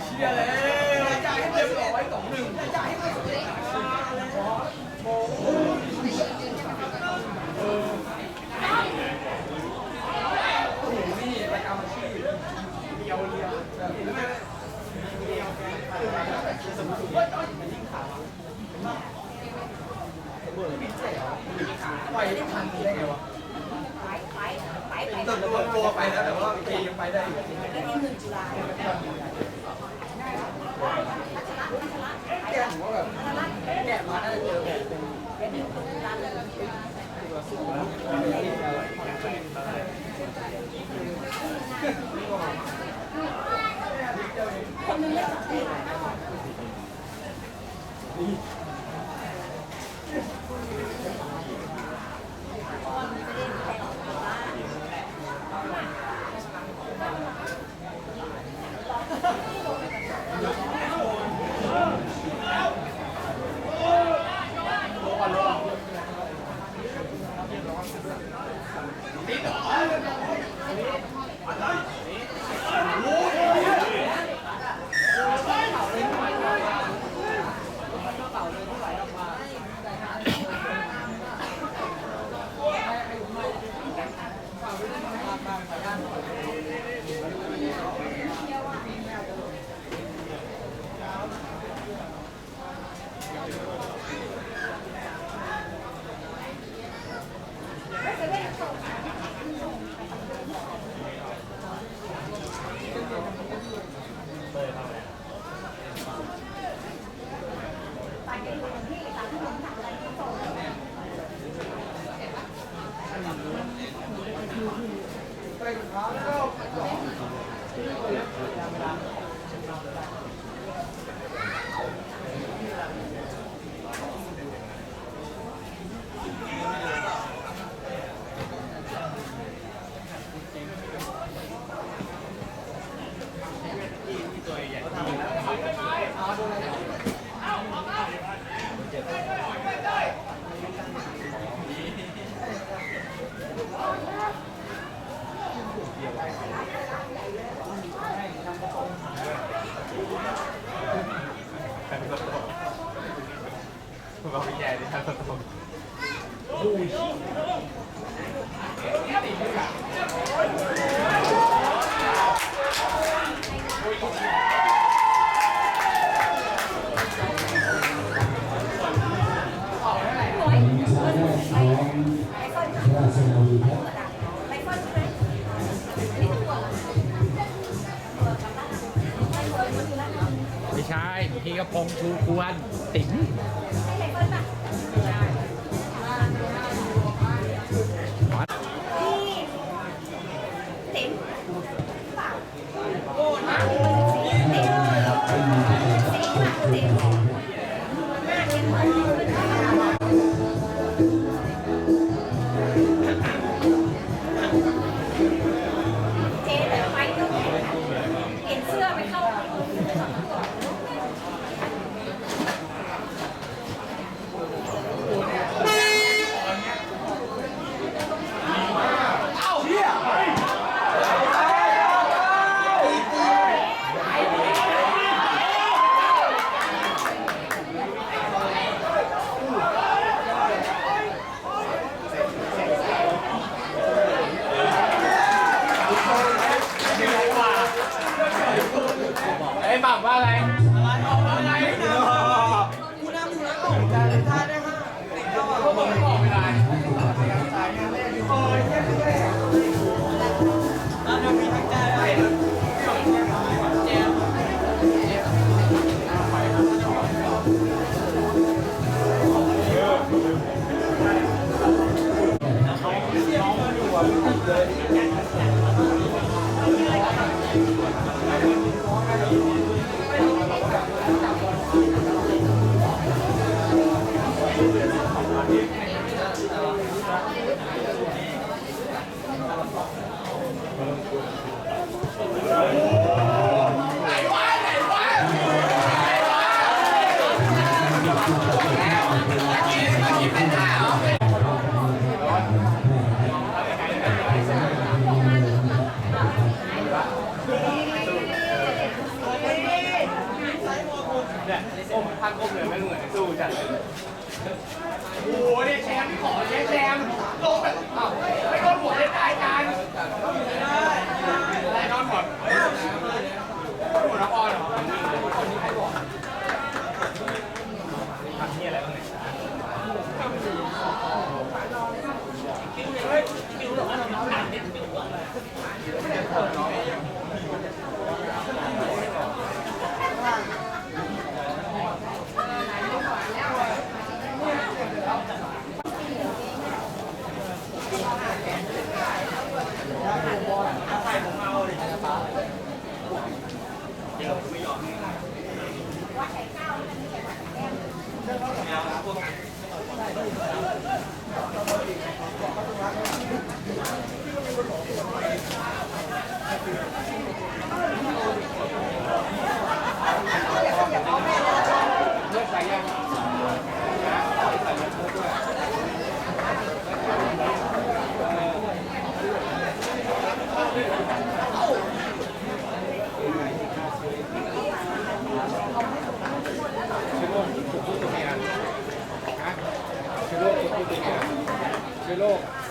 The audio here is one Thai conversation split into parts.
เชียร์เลยจ่ายให้เต็มบร้อยสองหนึ่งจ่ายให้เรียบร้อยโอ้โหนี่ประกรรมอาชีพเดียวเดียวเห็นไหมเดียวแกสมมติว่ามันยิ่งขาปล่อยไม่ทันได้ไงวะไปไปไปตัวตัวไปแล้วแต่ว่าเกยังไปได้อยู่ มาวิจัดิครับผมไม่ใช่พี่กระพงชูควรติ๋ม を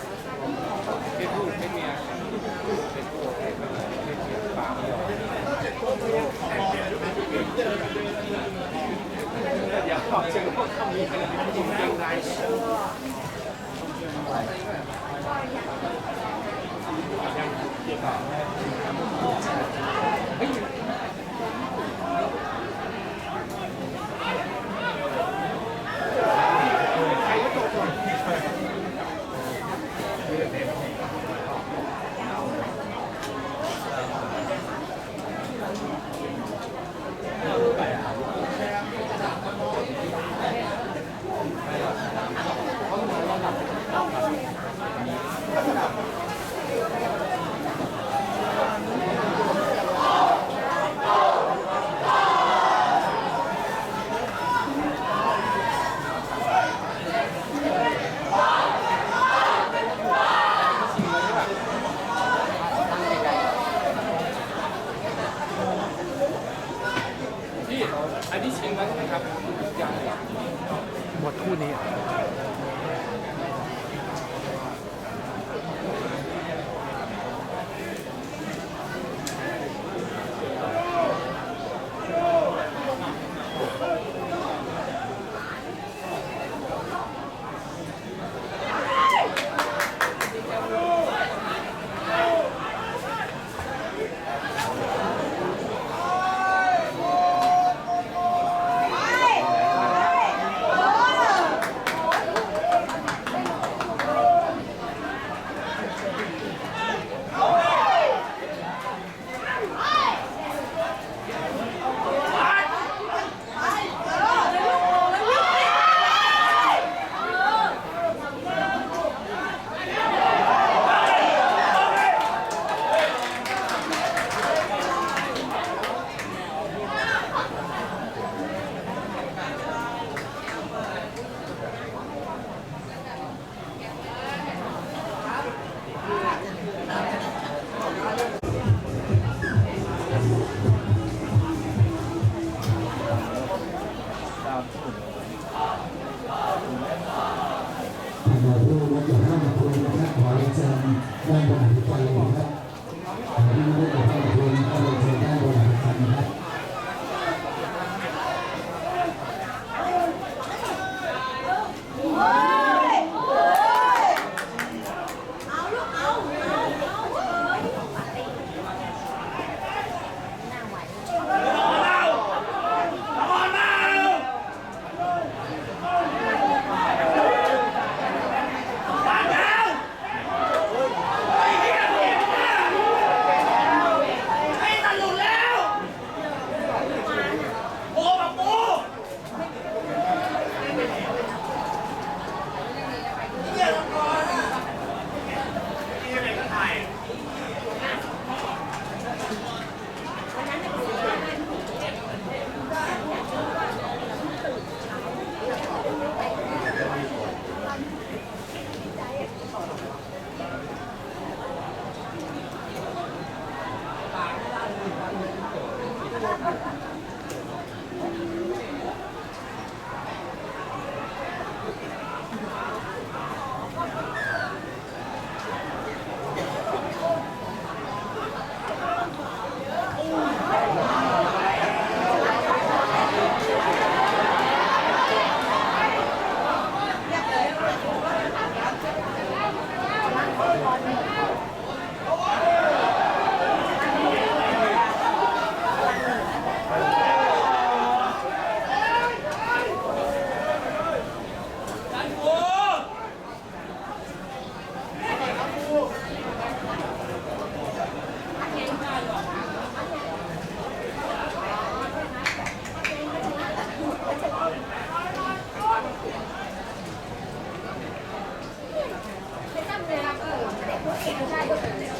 下一个。